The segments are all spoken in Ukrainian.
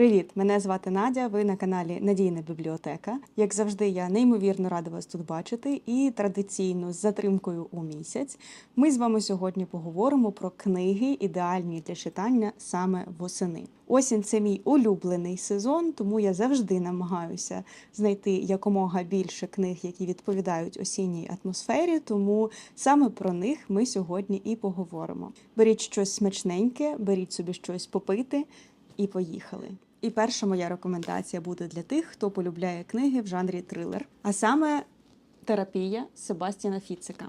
Привіт! Мене звати Надя. Ви на каналі Надійна бібліотека. Як завжди, я неймовірно рада вас тут бачити. І традиційно з затримкою у місяць ми з вами сьогодні поговоримо про книги, ідеальні для читання саме восени. Осінь це мій улюблений сезон, тому я завжди намагаюся знайти якомога більше книг, які відповідають осінній атмосфері. Тому саме про них ми сьогодні і поговоримо. Беріть щось смачненьке, беріть собі щось попити і поїхали. І перша моя рекомендація буде для тих, хто полюбляє книги в жанрі трилер, а саме терапія Себастіна Фіцика.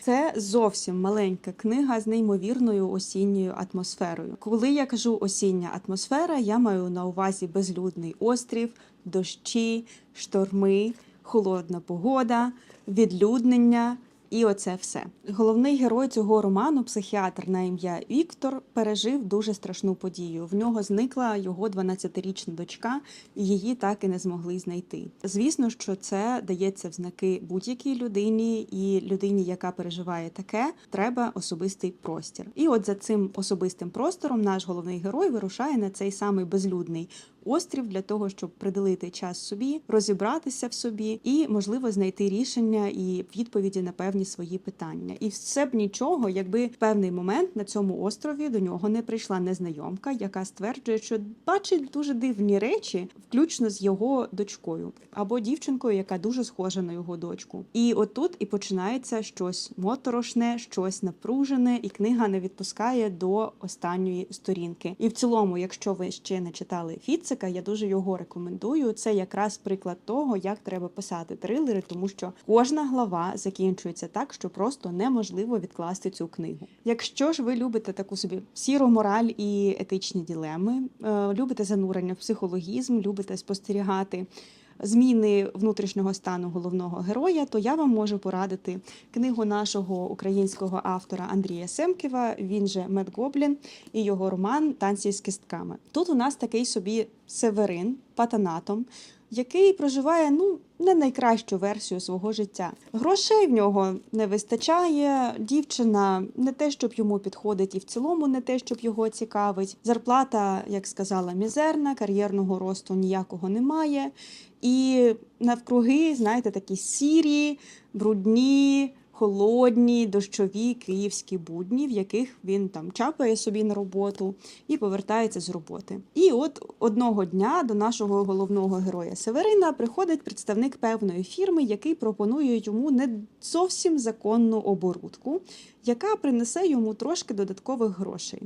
Це зовсім маленька книга з неймовірною осінньою атмосферою. Коли я кажу осіння атмосфера, я маю на увазі безлюдний острів, дощі, шторми, холодна погода, відлюднення. І оце все. Головний герой цього роману, психіатр на ім'я Віктор, пережив дуже страшну подію. В нього зникла його 12-річна дочка, і її так і не змогли знайти. Звісно, що це дається в знаки будь-якій людині, і людині, яка переживає таке, треба особистий простір. І от за цим особистим простором наш головний герой вирушає на цей самий безлюдний острів для того, щоб приділити час собі, розібратися в собі і, можливо, знайти рішення і відповіді на певні свої питання. І все б нічого, якби в певний момент на цьому острові до нього не прийшла незнайомка, яка стверджує, що бачить дуже дивні речі, включно з його дочкою або дівчинкою, яка дуже схожа на його дочку. І отут і починається щось моторошне, щось напружене, і книга не відпускає до останньої сторінки. І в цілому, якщо ви ще не читали Фіцика, я дуже його рекомендую. Це якраз приклад того, як треба писати трилери, тому що кожна глава закінчується так, що просто неможливо відкласти цю книгу. Якщо ж ви любите таку собі сіру мораль і етичні ділеми, е, любите занурення в психологізм, любите спостерігати. Зміни внутрішнього стану головного героя, то я вам можу порадити книгу нашого українського автора Андрія Семківа. Він же Мед Гоблін і його роман Танці з кістками. Тут у нас такий собі Северин патанатом, який проживає ну не найкращу версію свого життя. Грошей в нього не вистачає. Дівчина не те, щоб йому підходить, і в цілому не те, щоб його цікавить. Зарплата, як сказала, мізерна, кар'єрного росту ніякого немає. І навкруги, знаєте, такі сірі, брудні. Холодні, дощові київські будні, в яких він там чапає собі на роботу і повертається з роботи. І от одного дня до нашого головного героя Северина приходить представник певної фірми, який пропонує йому не зовсім законну оборудку, яка принесе йому трошки додаткових грошей.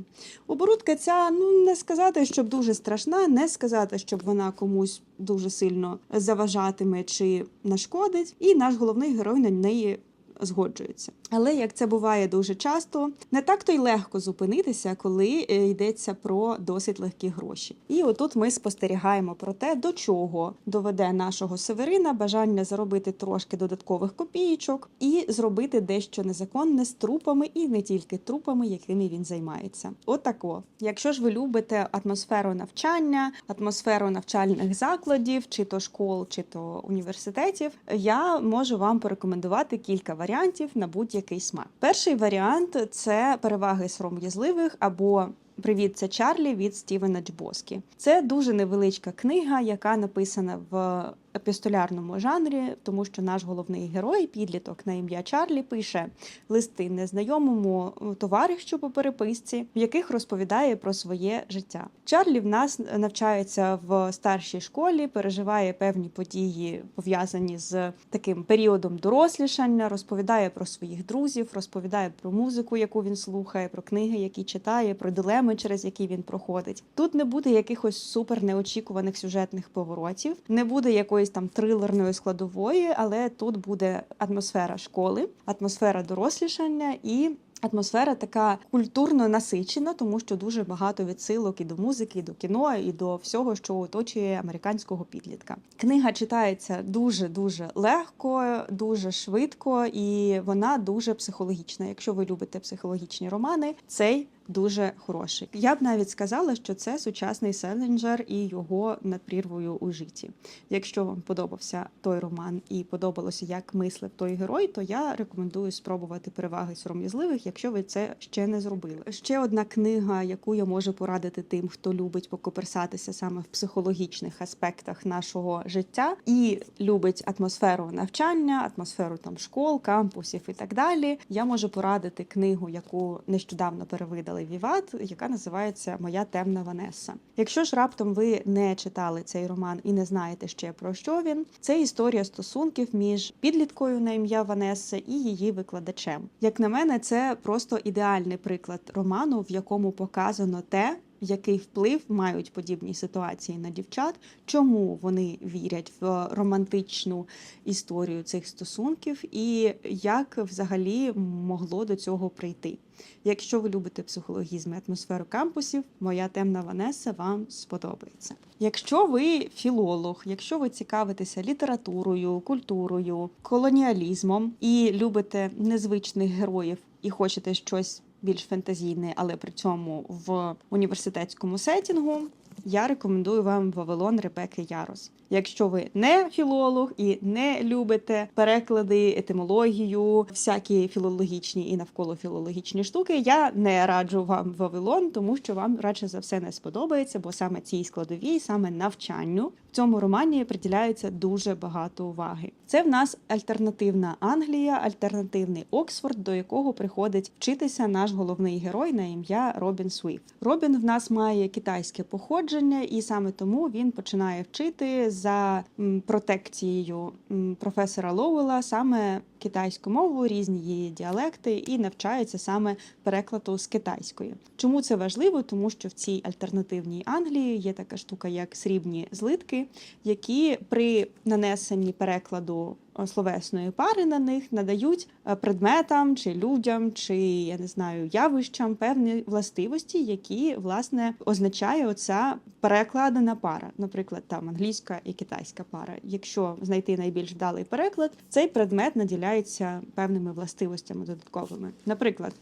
Оборудка ця ну не сказати, щоб дуже страшна, не сказати, щоб вона комусь дуже сильно заважатиме чи нашкодить. І наш головний герой на неї згоджуються. Але як це буває дуже часто, не так то й легко зупинитися, коли е, йдеться про досить легкі гроші. І отут ми спостерігаємо про те, до чого доведе нашого Северина бажання заробити трошки додаткових копійочок і зробити дещо незаконне з трупами, і не тільки трупами, якими він займається. Отако. Якщо ж ви любите атмосферу навчання, атмосферу навчальних закладів, чи то школ, чи то університетів, я можу вам порекомендувати кілька варіантів на будь-який смак. Перший варіант це переваги сором'язливих або Привіт, це Чарлі від Стівена Джбоскі. Це дуже невеличка книга, яка написана в епістолярному жанрі, тому що наш головний герой, підліток на ім'я Чарлі, пише листи незнайомому товаришу по переписці, в яких розповідає про своє життя. Чарлі в нас навчається в старшій школі, переживає певні події, пов'язані з таким періодом дорослішання, розповідає про своїх друзів, розповідає про музику, яку він слухає, про книги, які читає, про дилеми, через які він проходить. Тут не буде якихось супер неочікуваних сюжетних поворотів, не буде якоїсь там трилерної складової, але тут буде атмосфера школи, атмосфера дорослішання і. Атмосфера така культурно насичена, тому що дуже багато відсилок і до музики, і до кіно, і до всього, що оточує американського підлітка. Книга читається дуже дуже легко, дуже швидко, і вона дуже психологічна. Якщо ви любите психологічні романи, цей дуже хороший. Я б навіть сказала, що це сучасний Селенджер і його над прірвою у житті. Якщо вам подобався той роман і подобалося, як мислив той герой, то я рекомендую спробувати переваги сором'язливих, якщо ви це ще не зробили. Ще одна книга, яку я можу порадити тим, хто любить покоперсатися саме в психологічних аспектах нашого життя і любить атмосферу навчання, атмосферу там школ, кампусів і так далі. Я можу порадити книгу, яку нещодавно перевидали Віват, яка називається Моя темна Ванеса. Якщо ж раптом ви не читали цей роман і не знаєте ще про що він, це історія стосунків між підліткою на ім'я Ванеса і її викладачем. Як на мене, це просто ідеальний приклад роману, в якому показано те. Який вплив мають подібні ситуації на дівчат? Чому вони вірять в романтичну історію цих стосунків, і як взагалі могло до цього прийти? Якщо ви любите психологізм і атмосферу кампусів, моя темна Ванеса вам сподобається. Якщо ви філолог, якщо ви цікавитеся літературою, культурою, колоніалізмом і любите незвичних героїв і хочете щось більш фантазійне, але при цьому в університетському сетінгу, я рекомендую вам Вавилон Ребекки Ярос. Якщо ви не філолог і не любите переклади, етимологію, всякі філологічні і навколо філологічні штуки, я не раджу вам Вавилон, тому що вам радше за все не сподобається, бо саме цій складовій, саме навчанню цьому романі приділяється дуже багато уваги. Це в нас альтернативна Англія, альтернативний Оксфорд, до якого приходить вчитися наш головний герой на ім'я Робін Свіфт. Робін в нас має китайське походження, і саме тому він починає вчити за протекцією професора Лоуела саме китайську мову, різні її діалекти, і навчається саме перекладу з китайської. Чому це важливо? Тому що в цій альтернативній Англії є така штука, як срібні злитки, які при нанесенні перекладу е, словесної пари на них надають е, предметам чи людям, чи я не знаю явищам певні властивості, які власне означає оця перекладена пара, наприклад, там англійська і китайська пара. Якщо знайти найбільш вдалий переклад, цей предмет наділяється певними властивостями додатковими. Наприклад.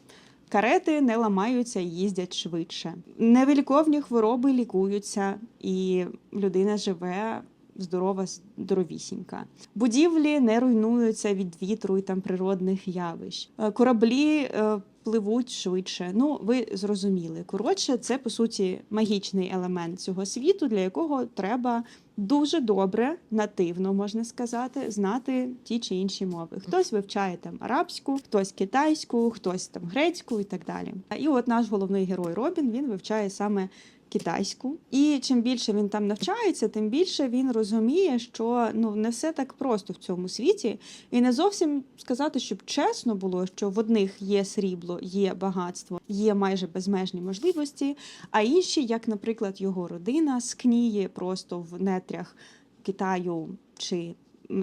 Карети не ламаються і їздять швидше. Невиліковні хвороби лікуються, і людина живе здорова, здоровісінька. Будівлі не руйнуються від вітру і там природних явищ. Е, Кораблі е, пливуть швидше. Ну, ви зрозуміли. Коротше, це по суті магічний елемент цього світу, для якого треба дуже добре, нативно можна сказати, знати ті чи інші мови. Хтось вивчає там арабську, хтось китайську, хтось там грецьку і так далі. І от наш головний герой Робін він вивчає саме. Китайську, і чим більше він там навчається, тим більше він розуміє, що ну не все так просто в цьому світі, і не зовсім сказати, щоб чесно було, що в одних є срібло, є багатство, є майже безмежні можливості, а інші, як, наприклад, його родина, скніє просто в нетрях Китаю чи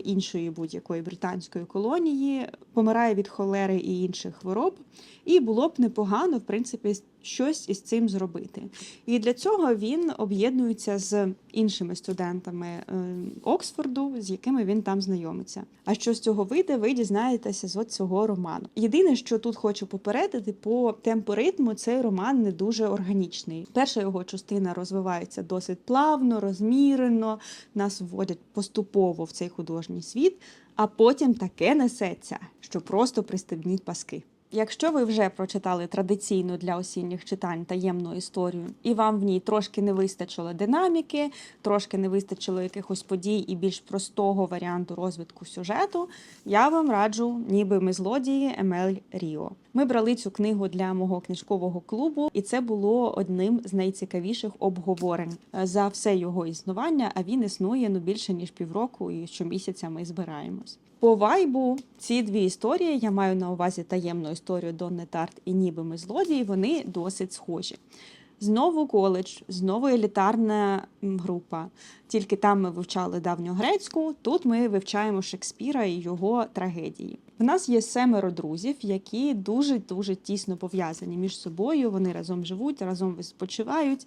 іншої будь-якої британської колонії, помирає від холери і інших хвороб, і було б непогано, в принципі, щось із цим зробити. І для цього він об'єднується з іншими студентами е, Оксфорду, з якими він там знайомиться. А що з цього вийде, ви дізнаєтеся з цього роману. Єдине, що тут хочу попередити, по темпу ритму цей роман не дуже органічний. Перша його частина розвивається досить плавно, розмірено, нас вводять поступово в цей художній світ, а потім таке несеться, що просто пристебніть паски. Якщо ви вже прочитали традиційну для осінніх читань таємну історію, і вам в ній трошки не вистачило динаміки, трошки не вистачило якихось подій і більш простого варіанту розвитку сюжету, я вам раджу, ніби ми злодії Емель Ріо. Ми брали цю книгу для мого книжкового клубу, і це було одним з найцікавіших обговорень за все його існування. А він існує ну більше ніж півроку, і щомісяця ми збираємось. По вайбу ці дві історії я маю на увазі таємну історію Донни Тарт і ніби ми злодії. Вони досить схожі. Знову коледж, знову елітарна група. Тільки там ми вивчали давню грецьку, тут ми вивчаємо Шекспіра і його трагедії. В нас є семеро друзів, які дуже дуже тісно пов'язані між собою. Вони разом живуть, разом відпочивають,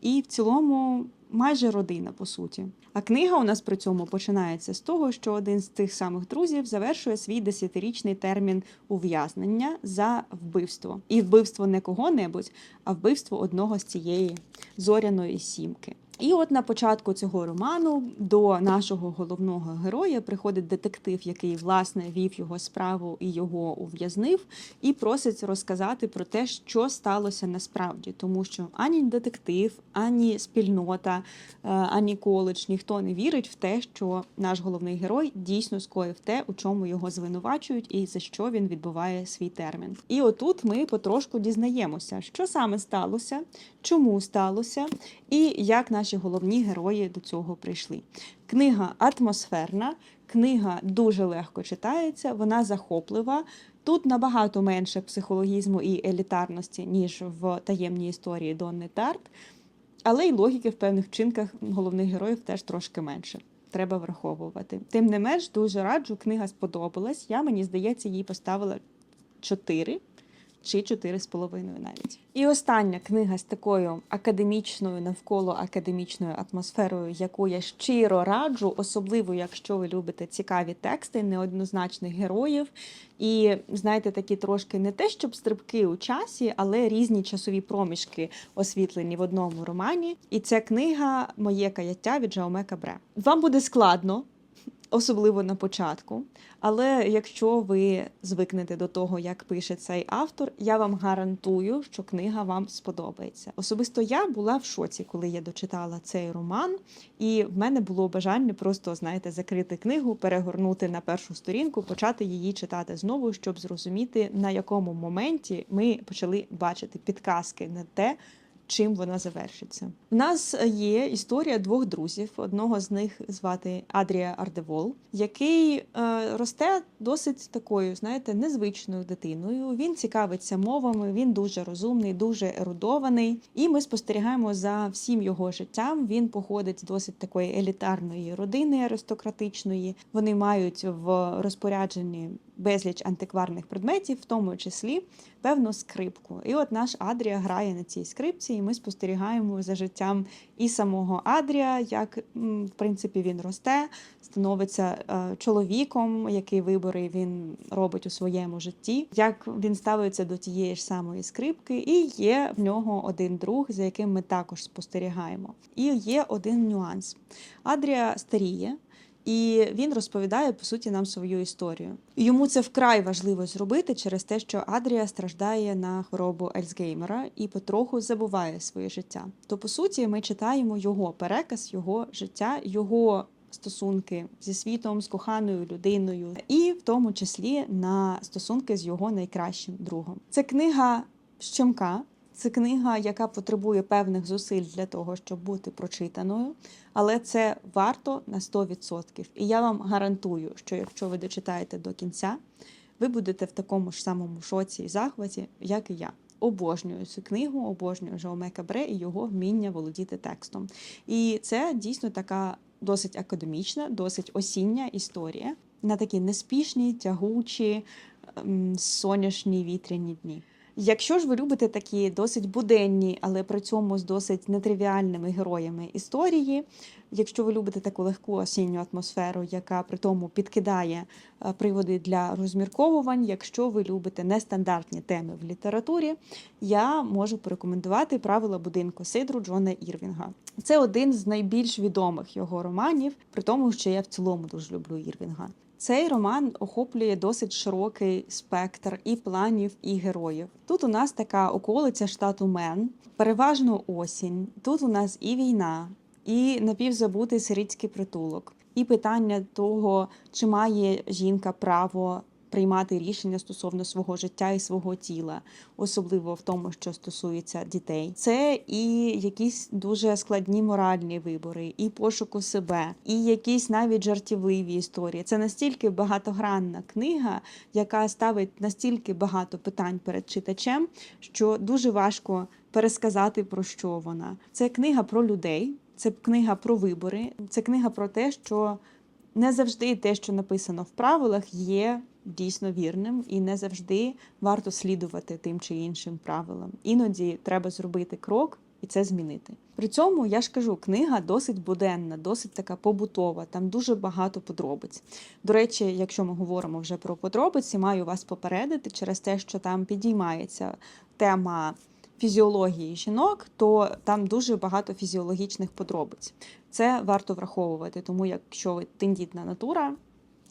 і в цілому майже родина, по суті. А книга у нас при цьому починається з того, що один з тих самих друзів завершує свій десятирічний термін ув'язнення за вбивство. І вбивство не кого-небудь, а вбивство одного з цієї зоряної сімки. І от на початку цього роману до нашого головного героя приходить детектив, який власне вів його справу і його ув'язнив, і просить розказати про те, що сталося насправді, тому що ані детектив, ані спільнота, е, ані коледж, ніхто не вірить в те, що наш головний герой дійсно скоїв те, у чому його звинувачують, і за що він відбуває свій термін. І отут ми потрошку дізнаємося, що саме сталося, чому сталося, і як наші головні герої до цього прийшли. Книга атмосферна, книга дуже легко читається, вона захоплива. Тут набагато менше психологізму і елітарності, ніж в таємній історії Донни Тарт, але й логіки в певних вчинках головних героїв теж трошки менше. Треба враховувати. Тим не менш, дуже раджу, книга сподобалась. Я, мені здається, їй поставила 4 чи 4,5 навіть. І остання книга з такою академічною, навколо академічною атмосферою, яку я щиро раджу, особливо якщо ви любите цікаві тексти, неоднозначних героїв. І знаєте, такі трошки не те, щоб стрибки у часі, але різні часові проміжки освітлені в одному романі. І ця книга Моє каяття від Жауме Кабре. Вам буде складно особливо на початку. Але якщо ви звикнете до того, як пише цей автор, я вам гарантую, що книга вам сподобається. Особисто я була в шоці, коли я дочитала цей роман, і в мене було бажання просто, знаєте, закрити книгу, перегорнути на першу сторінку, почати її читати знову, щоб зрозуміти, на якому моменті ми почали бачити підказки на те чим вона завершиться. У нас є історія двох друзів. Одного з них звати Адрія Ардевол, який е, росте досить такою, знаєте, незвичною дитиною. Він цікавиться мовами, він дуже розумний, дуже ерудований. І ми спостерігаємо за всім його життям. Він походить з досить такої елітарної родини аристократичної. Вони мають в розпорядженні безліч антикварних предметів, в тому числі певну скрипку. І от наш Адрія грає на цій скрипці, і ми спостерігаємо за життям і самого Адрія, як в принципі він росте, становиться е, чоловіком, який вибори він робить у своєму житті, як він ставиться до тієї ж самої скрипки, і є в нього один друг, за яким ми також спостерігаємо. І є один нюанс: Адрія старіє. І він розповідає по суті нам свою історію. Йому це вкрай важливо зробити через те, що Адрія страждає на хворобу Ельцгеймера і потроху забуває своє життя. То по суті, ми читаємо його переказ, його життя, його стосунки зі світом, з коханою людиною, і в тому числі на стосунки з його найкращим другом. Це книга щемка. Це книга, яка потребує певних зусиль для того, щоб бути прочитаною, але це варто на 100%. І я вам гарантую, що якщо ви дочитаєте до кінця, ви будете в такому ж самому шоці і захваті, як і я. Обожнюю цю книгу, обожнюю Жауме Кабре і його вміння володіти текстом. І це дійсно така досить академічна, досить осіння історія на такі неспішні, тягучі, ем, сонячні вітряні дні. Якщо ж ви любите такі досить буденні, але при цьому з досить нетривіальними героями історії, якщо ви любите таку легку осінню атмосферу, яка при тому підкидає е, приводи для розмірковувань, якщо ви любите нестандартні теми в літературі, я можу порекомендувати правила будинку Сидру Джона Ірвінга. Це один з найбільш відомих його романів, при тому, що я в цілому дуже люблю Ірвінга. Цей роман охоплює досить широкий спектр і планів, і героїв. Тут у нас така околиця штату Мен, переважно осінь. Тут у нас і війна, і напівзабутий сирітський притулок, і питання того, чи має жінка право приймати рішення стосовно свого життя і свого тіла, особливо в тому, що стосується дітей. Це і якісь дуже складні моральні вибори, і пошуку себе, і якісь навіть жартівливі історії. Це настільки багатогранна книга, яка ставить настільки багато питань перед читачем, що дуже важко пересказати про що вона. Це книга про людей, це книга про вибори, це книга про те, що не завжди те, що написано в правилах, є дійсно вірним, і не завжди варто слідувати тим чи іншим правилам. Іноді треба зробити крок і це змінити. При цьому я ж кажу, книга досить буденна, досить така побутова, там дуже багато подробиць. До речі, якщо ми говоримо вже про подробиці, маю вас попередити через те, що там підіймається тема фізіології жінок, то там дуже багато фізіологічних подробиць. Це варто враховувати, тому якщо ви тендітна натура,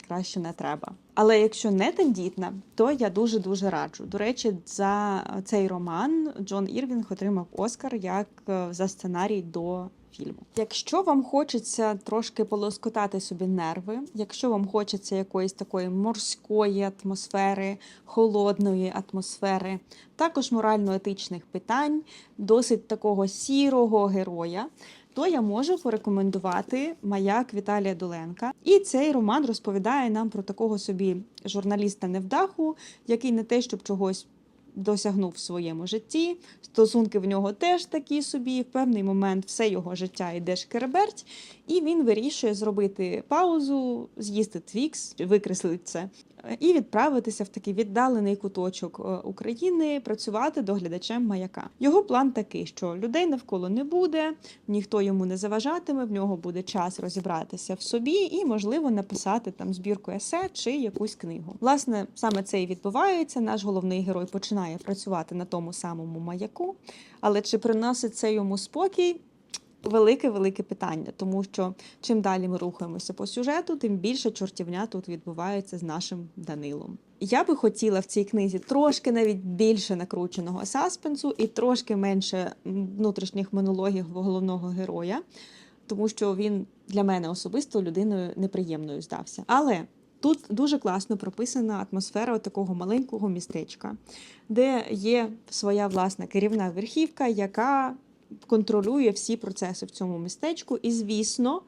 краще не треба. Але якщо не тендітна, то я дуже дуже раджу. До речі, за цей роман Джон Ірвінг отримав Оскар як е, за сценарій до фільму. Якщо вам хочеться трошки полоскотати собі нерви, якщо вам хочеться якоїсь такої морської атмосфери, холодної атмосфери, також морально-етичних питань, досить такого сірого героя. То я можу порекомендувати маяк Віталія Доленка. І цей роман розповідає нам про такого собі журналіста невдаху, який не те, щоб чогось досягнув в своєму житті. Стосунки в нього теж такі собі. В певний момент все його життя йде шкереберть, і він вирішує зробити паузу, з'їсти твікс, викреслити це. І відправитися в такий віддалений куточок е, України, працювати доглядачем маяка. Його план такий, що людей навколо не буде, ніхто йому не заважатиме, в нього буде час розібратися в собі і, можливо, написати там збірку есе чи якусь книгу. Власне, саме це і відбувається. Наш головний герой починає працювати на тому самому маяку, але чи приносить це йому спокій? Велике велике питання, тому що чим далі ми рухаємося по сюжету, тим більше чортівня тут відбувається з нашим Данилом. Я би хотіла в цій книзі трошки навіть більше накрученого саспенсу і трошки менше внутрішніх монологів головного героя, тому що він для мене особисто людиною неприємною здався. Але тут дуже класно прописана атмосфера такого маленького містечка, де є своя власна керівна верхівка, яка контролює всі процеси в цьому містечку, і, звісно,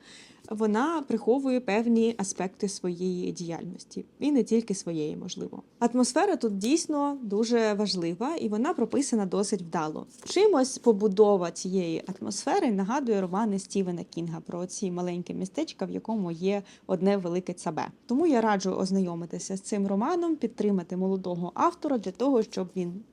вона приховує певні аспекти своєї діяльності, і не тільки своєї, можливо. Атмосфера тут дійсно дуже важлива, і вона прописана досить вдало. Чимось побудова цієї атмосфери нагадує романи Стівена Кінга про ці маленькі містечка, в якому є одне велике цабе. Тому я раджу ознайомитися з цим романом, підтримати молодого автора для того, щоб він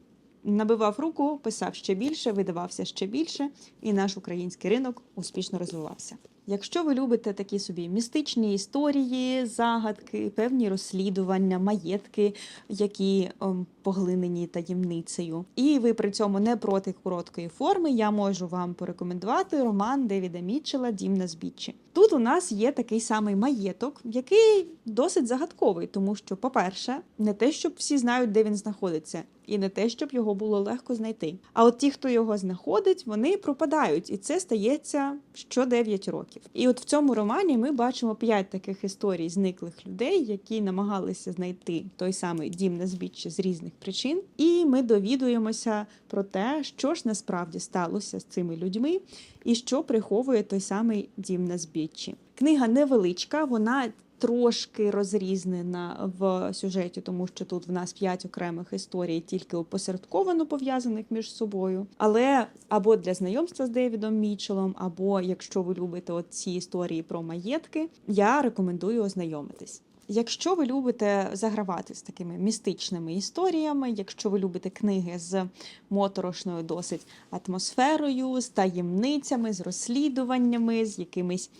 набивав руку, писав ще більше, видавався ще більше, і наш український ринок успішно розвивався. Якщо ви любите такі собі містичні історії, загадки, певні розслідування, маєтки, які ем, поглинені таємницею, і ви при цьому не проти короткої форми, я можу вам порекомендувати роман Девіда Мітчела Дім на збіччі. Тут у нас є такий самий маєток, який досить загадковий, тому що, по-перше, не те, щоб всі знають, де він знаходиться, і не те, щоб його було легко знайти. А от ті, хто його знаходить, вони пропадають, і це стається що 9 років. І от в цьому романі ми бачимо п'ять таких історій зниклих людей, які намагалися знайти той самий дім на збіччі з різних причин. І ми довідуємося про те, що ж насправді сталося з цими людьми, і що приховує той самий дім на збіччі. Книга невеличка, вона трошки розрізнена в сюжеті, тому що тут в нас п'ять окремих історій, тільки опосередковано пов'язаних між собою. Але або для знайомства з Девідом Мічелом, або якщо ви любите от ці історії про маєтки, я рекомендую ознайомитись. Якщо ви любите загравати з такими містичними історіями, якщо ви любите книги з моторошною досить атмосферою, з таємницями, з розслідуваннями, з якимись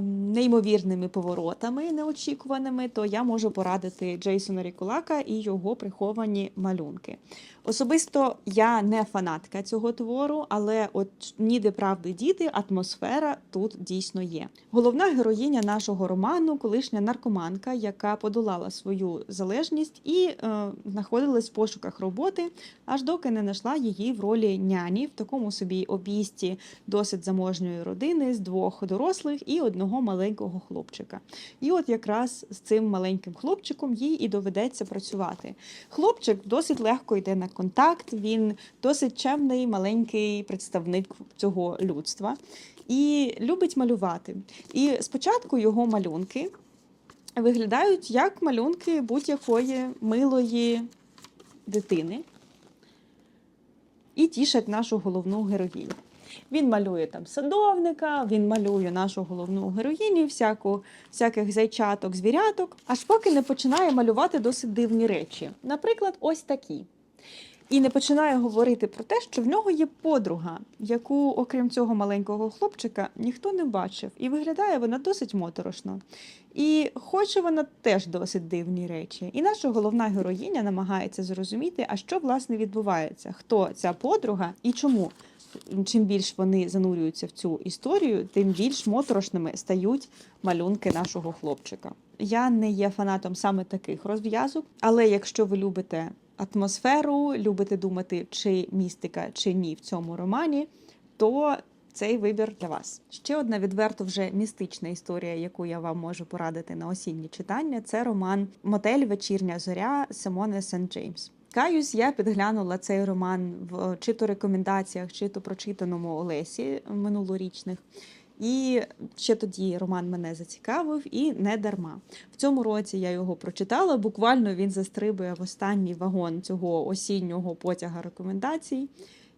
неймовірними поворотами неочікуваними, то я можу порадити Джейсона Рікулака і його приховані малюнки. Особисто я не фанатка цього твору, але от ніде правди діти, атмосфера тут дійсно є. Головна героїня нашого роману, колишня наркоманка, яка подолала свою залежність і е, знаходилась в пошуках роботи, аж доки не знайшла її в ролі няні в такому собі обійсті досить заможньої родини з двох дорослих і одного маленького хлопчика. І от якраз з цим маленьким хлопчиком їй і доведеться працювати. Хлопчик досить легко йде на контакт, він досить чемний маленький представник цього людства і любить малювати. І спочатку його малюнки виглядають як малюнки будь-якої милої дитини і тішать нашу головну героїню. Він малює там садовника, він малює нашу головну героїню, всяку, всяких зайчаток, звіряток, аж поки не починає малювати досить дивні речі. Наприклад, ось такі. І не починає говорити про те, що в нього є подруга, яку, окрім цього маленького хлопчика, ніхто не бачив, і виглядає вона досить моторошно. І хоче вона теж досить дивні речі. І наша головна героїня намагається зрозуміти, а що власне відбувається, хто ця подруга і чому. Чим більш вони занурюються в цю історію, тим більш моторошними стають малюнки нашого хлопчика. Я не є фанатом саме таких розв'язок, але якщо ви любите атмосферу, любите думати, чи містика, чи ні в цьому романі, то цей вибір для вас. Ще одна відверто вже містична історія, яку я вам можу порадити на осіннє читання. Це роман Мотель Вечірня зоря Симоне Сент Джеймс. Каюсь, я підглянула цей роман в чи то рекомендаціях, чи то прочитаному Олесі минулорічних. І ще тоді роман мене зацікавив і не дарма. В цьому році я його прочитала. Буквально він застрибує в останній вагон цього осіннього потяга рекомендацій.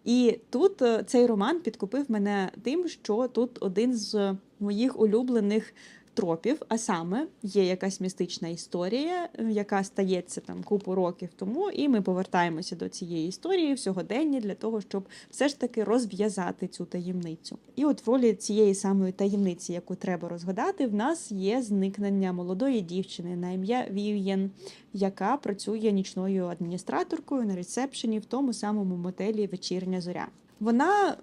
І тут е, цей роман підкупив мене тим, що тут один з моїх улюблених тропів, а саме є якась містична історія, яка стається там купу років тому, і ми повертаємося до цієї історії в сьогоденні для того, щоб все ж таки розв'язати цю таємницю. І от в ролі цієї самої таємниці, яку треба розгадати, в нас є зникнення молодої дівчини на ім'я Вів'єн, яка працює нічною адміністраторкою на ресепшені в тому самому мотелі Вечірня зоря. Вона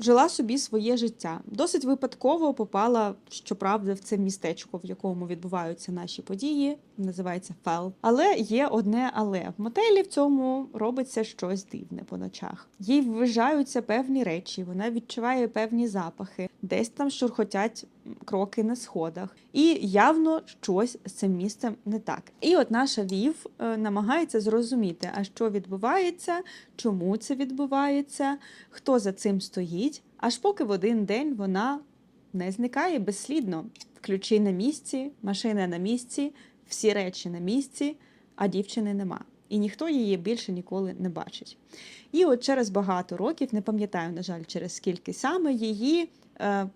жила собі своє життя. Досить випадково попала, щоправда, в це містечко, в якому відбуваються наші події. Називається Фел. Але є одне але в мотелі в цьому робиться щось дивне по ночах. Їй ввижаються певні речі, вона відчуває певні запахи, десь там шурхотять кроки на сходах, і явно щось з цим місцем не так. І от наша Вів е, намагається зрозуміти, а що відбувається, чому це відбувається, хто за цим стоїть. Аж поки в один день вона не зникає безслідно. Ключі на місці, машина на місці, всі речі на місці, а дівчини нема. І ніхто її більше ніколи не бачить. І от через багато років, не пам'ятаю, на жаль, через скільки саме її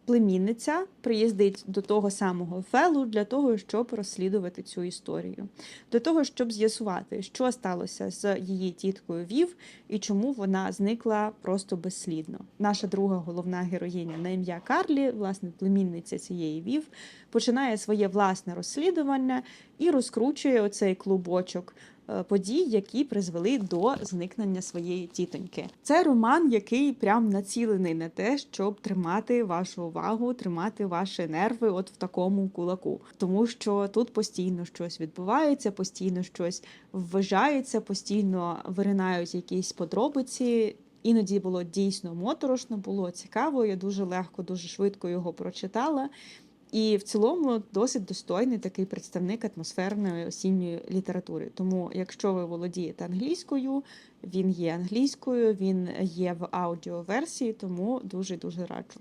племінниця приїздить до того самого Фелу для того, щоб розслідувати цю історію, для того, щоб з'ясувати, що сталося з її тіткою Вів і чому вона зникла просто безслідно. Наша друга головна героїня на ім'я Карлі, власне, племінниця цієї Вів, починає своє власне розслідування і розкручує оцей клубочок е, подій, які призвели до зникнення своєї тітоньки. Це роман, який прям націлений на те, щоб тримати вашу увагу, тримати ваші нерви от в такому кулаку, тому що тут постійно щось відбувається, постійно щось вважається, постійно виринають якісь подробиці. Іноді було дійсно моторошно, було цікаво. Я дуже легко, дуже швидко його прочитала. І в цілому досить достойний такий представник атмосферної осінньої літератури. Тому, якщо ви володієте англійською, він є англійською, він є в аудіоверсії, тому дуже дуже раджу.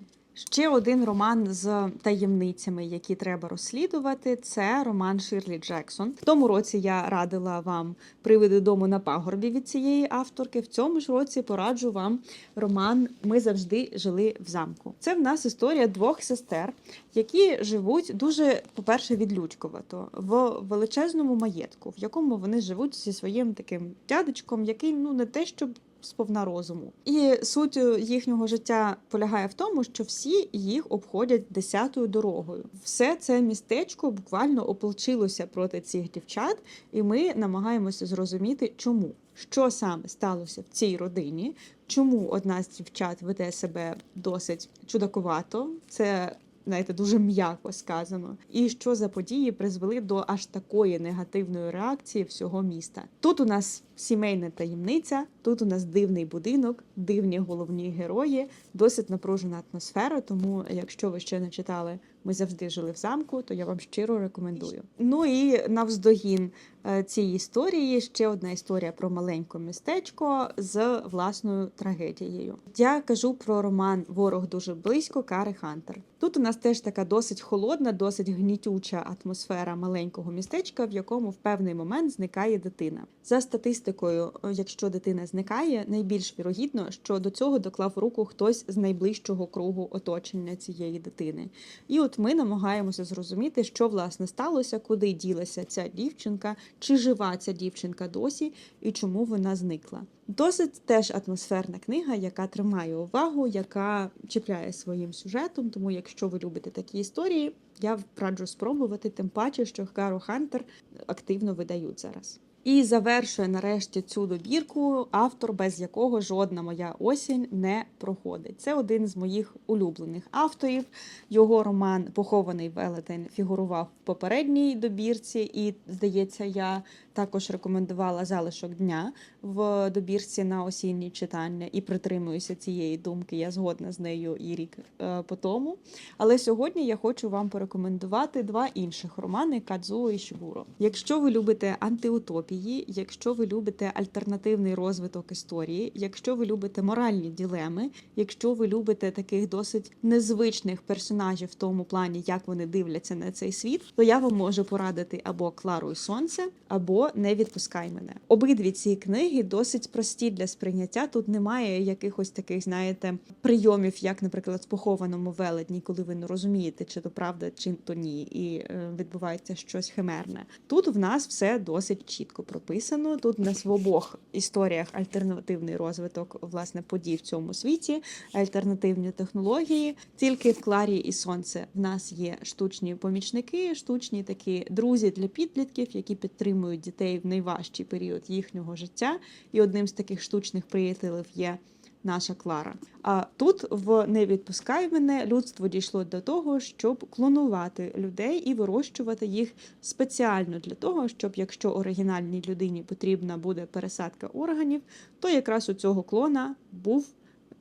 Ще один роман з таємницями, які треба розслідувати, це роман Ширлі Джексон. В тому році я радила вам привиди дому на пагорбі від цієї авторки. В цьому ж році пораджу вам роман Ми завжди жили в замку. Це в нас історія двох сестер, які живуть дуже, по-перше, відлюдькувато в величезному маєтку, в якому вони живуть зі своїм таким дядечком, який ну не те, щоб сповна розуму. І суть їхнього життя полягає в тому, що всі їх обходять десятою дорогою. Все це містечко буквально ополчилося проти цих дівчат, і ми намагаємося зрозуміти, чому. Що саме сталося в цій родині? Чому одна з дівчат веде себе досить чудакувато? Це знаєте, дуже м'яко сказано. І що за події призвели до аж такої негативної реакції всього міста? Тут у нас сімейна таємниця, тут у нас дивний будинок, дивні головні герої, досить напружена атмосфера. Тому, якщо ви ще не читали Ми завжди жили в замку, то я вам щиро рекомендую. Ну і навздогін е, цієї історії ще одна історія про маленьке містечко з власною трагедією. Я кажу про роман Ворог дуже близько Кари Хантер. Тут у нас теж така досить холодна, досить гнітюча атмосфера маленького містечка, в якому в певний момент зникає дитина. За статистикою, е, якщо дитина зникає, найбільш вірогідно, що до цього доклав руку хтось з найближчого кругу оточення цієї дитини. І от ми намагаємося зрозуміти, що власне сталося, куди ділася ця дівчинка, чи жива ця дівчинка досі, і чому вона зникла. Досить теж атмосферна книга, яка тримає увагу, яка чіпляє своїм сюжетом. Тому, якщо ви любите такі історії, я раджу спробувати, тим паче, що Кару Хантер активно видають зараз. І завершує нарешті цю добірку автор, без якого жодна моя осінь не проходить. Це один з моїх улюблених авторів. Його роман Похований велетень фігурував в попередній добірці, і, здається, я також рекомендувала залишок дня в добірці на осінні читання і притримуюся цієї думки. Я згодна з нею і рік е, по тому. Але сьогодні я хочу вам порекомендувати два інших романи Кадзуо і Шігуро. Якщо ви любите антиутопії, якщо ви любите альтернативний розвиток історії, якщо ви любите моральні ділеми, якщо ви любите таких досить незвичних персонажів в тому плані, як вони дивляться на цей світ, то я вам можу порадити або Клару і Сонце, або Не відпускай мене. Обидві ці книги досить прості для сприйняття. Тут немає якихось таких, знаєте, прийомів, як, наприклад, в похованому велетні, коли ви не розумієте, чи то правда, чи то ні, і е, відбувається щось химерне. Тут в нас все досить чітко прописано. Тут в нас в обох історіях альтернативний розвиток власне подій в цьому світі, альтернативні технології. Тільки в Кларі і Сонце в нас є штучні помічники, штучні такі друзі для підлітків, які підтримують дітей в найважчий період їхнього життя. І одним з таких штучних приятелів є. Наша Клара. А тут в не відпускай мене людство дійшло до того, щоб клонувати людей і вирощувати їх спеціально для того, щоб якщо оригінальній людині потрібна буде пересадка органів, то якраз у цього клона був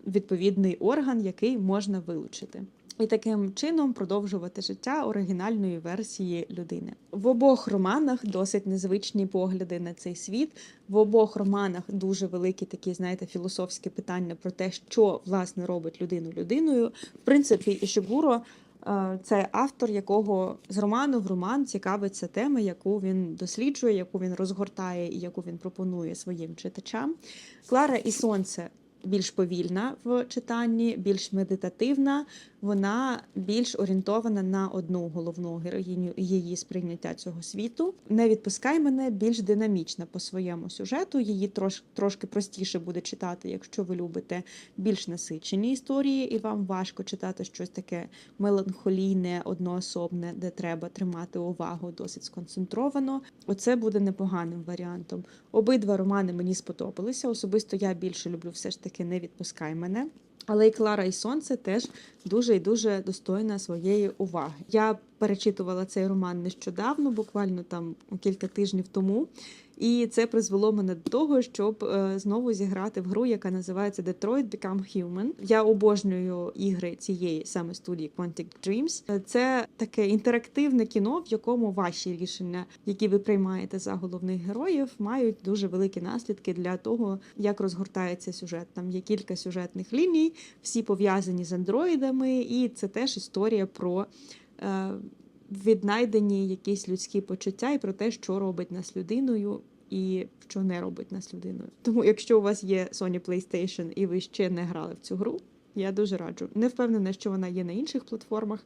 відповідний орган, який можна вилучити. І таким чином продовжувати життя оригінальної версії людини. В обох романах досить незвичні погляди на цей світ. В обох романах дуже великі такі, знаєте, філософські питання про те, що власне робить людину людиною. В принципі, Ішигуро е, це автор, якого з роману в роман цікавиться тема, яку він досліджує, яку він розгортає і яку він пропонує своїм читачам. Клара і Сонце більш повільна в читанні, більш медитативна. Вона більш орієнтована на одну головну героїню її сприйняття цього світу. Не відпускай мене більш динамічна по своєму сюжету. Її трош, трошки простіше буде читати, якщо ви любите більш насичені історії, і вам важко читати щось таке меланхолійне, одноособне, де треба тримати увагу досить сконцентровано. Оце буде непоганим варіантом. Обидва романи мені сподобалися. Особисто я більше люблю все ж таки не відпускай мене. Але і Клара і Сонце теж дуже і дуже достойна своєї уваги. Я перечитувала цей роман нещодавно, буквально там кілька тижнів тому. І це призвело мене до того, щоб е, знову зіграти в гру, яка називається Detroit Become Human. Я обожнюю ігри цієї саме студії Quantic Dreams. Е, Це таке інтерактивне кіно, в якому ваші рішення, які ви приймаєте за головних героїв, мають дуже великі наслідки для того, як розгортається сюжет. Там є кілька сюжетних ліній, всі пов'язані з андроїдами, і це теж історія про. Віднайдені якісь людські почуття і про те, що робить нас людиною, і що не робить нас людиною. Тому, якщо у вас є Sony PlayStation і ви ще не грали в цю гру, я дуже раджу. Не впевнена, що вона є на інших платформах.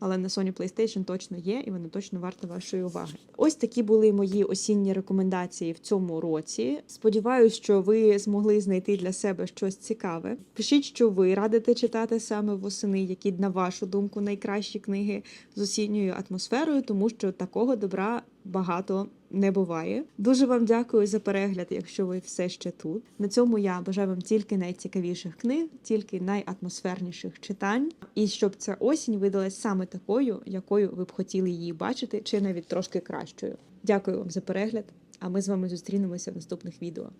Але на Sony PlayStation точно є, і вони точно варті вашої уваги. Ось такі були мої осінні рекомендації в цьому році. Сподіваюсь, що ви змогли знайти для себе щось цікаве. Пишіть, що ви радите читати саме восени, які на вашу думку найкращі книги з осінньою атмосферою, тому що такого добра багато не буває. Дуже вам дякую за перегляд, якщо ви все ще тут. На цьому я бажаю вам тільки найцікавіших книг, тільки найатмосферніших читань, і щоб ця осінь видалась саме такою, якою ви б хотіли її бачити, чи навіть трошки кращою. Дякую вам за перегляд. А ми з вами зустрінемося в наступних відео.